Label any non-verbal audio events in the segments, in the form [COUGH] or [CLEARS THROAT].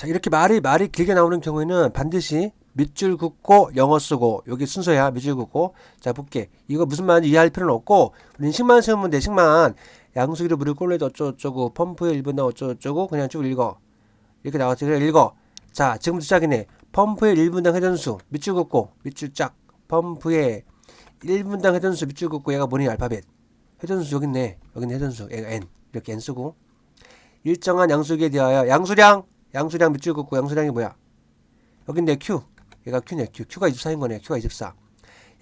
자, 이렇게 말이 말이 길게 나오는 경우에는 반드시 밑줄 긋고 영어 쓰고 여기 순서야 밑줄 긋고. 자 볼게. 이거 무슨 말인지 이해할 필요는 없고 우린 식만 세우면 돼 식만. 양수기로 물을 꼴려도 어쩌고저쩌고 펌프에 1분당 어쩌고저쩌고 그냥 쭉 읽어. 이렇게 나왔지. 그냥 읽어. 자 지금부터 시작이네. 펌프의 1분당 회전수 밑줄 긋고 밑줄 짝. 펌프의 1분당 회전수 밑줄 긋고 얘가 뭐니? 알파벳. 회전수 여기 있네. 여기 있네 회전수. 얘가 n. 이렇게 n 쓰고. 일정한 양수기에 대하여 양수량 양수량 밑줄 긋고 양수량이 뭐야? 여기 있네 q. 얘가 q네 q. Q가 24인 거네. Q가 24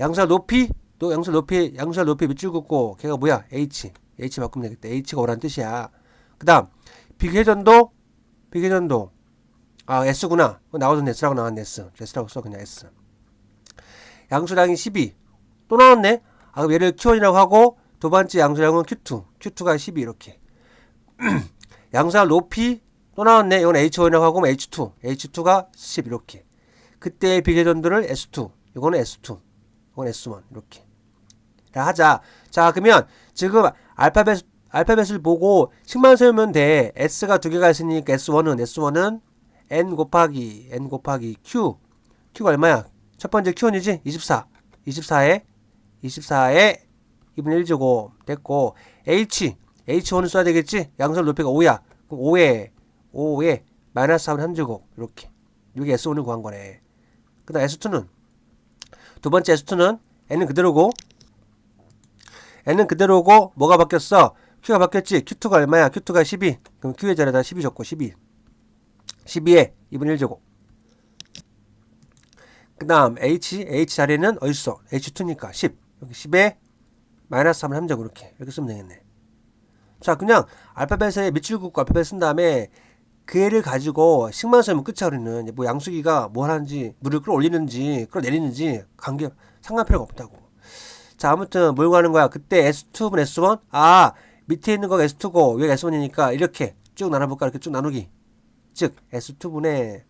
양수량 높이 또 양수 높이 양수량 높이 밑줄 긋고 걔가 뭐야? H. H 바꾸면 되겠다. H가 오란 뜻이야. 그 다음 비회전도 비회전도. 아 s구나. 나오던 s라고 나왔네 s s라고. 써 그냥 s. 양수량이 12 또 나왔네. 아 그럼 얘를 q1이라고 하고 두 번째 양수량은 q2 q2가 12 이렇게. [CLEARS THROAT] 양수량 높이 또 나왔네. 이건 h1이라고 하고 h2 h2가 10 이렇게. 그때의 비례전도를 s2 이거는 s2 이건 s1 이렇게. 자, 하자. 자 그러면 지금 알파벳 알파벳을 보고 식만 세우면 돼. S가 두 개가 있으니까 s1은 s1은 n 곱하기 n 곱하기 q. Q가 얼마야? 첫 번째 q는이지 24 24에 24에 2분의 1제곱 됐고 h h1을 써야 되겠지? 양설 높이가 5야. 그럼 5에 5에 마이너스 4분의 3제곱 이렇게. 이게 S1을 구한 거네. 그 다음 S2는? 두 번째 S2는 N은 그대로고 N은 그대로고 뭐가 바뀌었어? Q가 바뀌었지? Q2가 얼마야? Q2가 12 그럼 Q의 자리에다 12 적고 12 12에 2분의 1제곱. 그 다음 H H 자리는 어딨어? H2니까 10 여기 10에 마이너스 3분의 3제곱 이렇게. 이렇게 쓰면 되겠네. 자 그냥 알파벳에 밑줄 긋고 알파벳 쓴 다음에 그 애를 가지고 식만 쓰면 끝이야 우리는 뭐 양수기가 뭘 하는지 물을 끌어올리는지 끌어내리는지 관계 상관 필요가 없다고. 자 아무튼 뭘 구하는 거야? 그때 S2분 S1 아 밑에 있는 거가 S2고 여기가 S1이니까 이렇게 쭉 나눠볼까? 이렇게 쭉 나누기. 즉 S2분의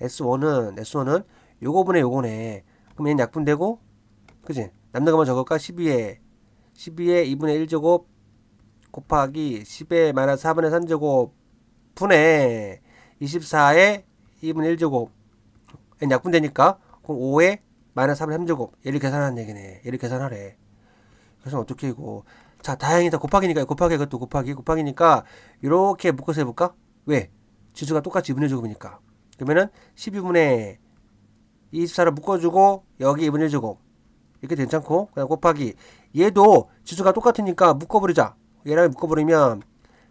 S1은 S1은 요거분의 요거네. 그럼 얘는 약분되고 그지? 남는 것만 적을까? 12에 12에 2분의 1제곱 곱하기 10에 마이너스 4분의 3제곱 분의 24에 2분의 1제곱. N 약분되니까 그럼 5에 마이너스 3분의 3제곱. 얘를 계산하는 얘기네. 얘를 계산하래. 그래서 어떻게 이거? 자 다행이다 곱하기니까 곱하기 이것도 곱하기. 곱하기니까 이렇게 묶어서 해볼까? 왜? 지수가 똑같이 2분의 제곱이니까. 그러면은 12분의 24를 묶어주고 여기 2분의 1제곱. 이렇게 괜찮고 그냥 곱하기. 얘도 지수가 똑같으니까 묶어버리자. 얘랑 묶어버리면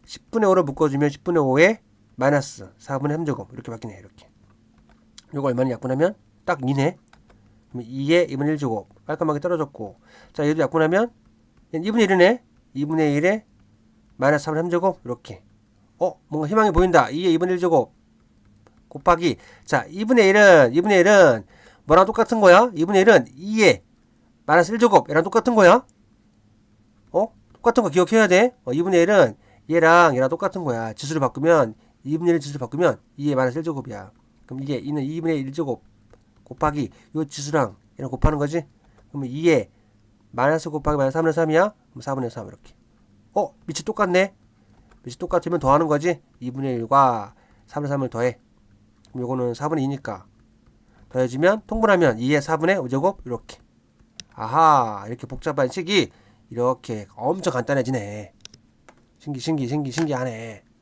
10분의 5를 묶어주면 10분의 5에 마이너스 4분의 3제곱. 이렇게 바뀌네 이렇게. 요거 얼마나 약분하면? 딱 2네. 그럼 2에 2분의 1제곱. 깔끔하게 떨어졌고. 자 얘도 약분하면? 얘는 2분의 1이네. 2분의 1에 마이너스 4분의 3제곱. 이렇게. 어 뭔가 희망이 보인다. 2에 2분의 1제곱 곱하기. 자 2분의 1은 2분의 1은 뭐랑 똑같은 거야? 2분의 1은 2에 마이너스 1제곱. 얘랑 똑같은 거야? 어? 똑같은 거 기억해야 돼. 어, 2분의 1은 얘랑 얘랑 똑같은 거야. 지수를 바꾸면 2분의 1 지수를 바꾸면 2의 마이너스 1제곱이야. 그럼 이게 2는 2분의 1제곱 곱하기 요 지수랑 얘랑 곱하는 거지? 그러면 2에 마이너스 곱하기 마이너스 3분의 3이야? 그럼 4분의 3 이렇게. 어? 밑이 똑같네? 밑이 똑같으면 더하는 거지? 2분의 1과 4분의 3을 더해. 그럼 요거는 4분의 2니까. 더해지면 통분하면 2의 4분의 5제곱 이렇게. 아하 이렇게 복잡한 식이 이렇게 엄청 간단해지네. 신기 신기 신기 신기하네.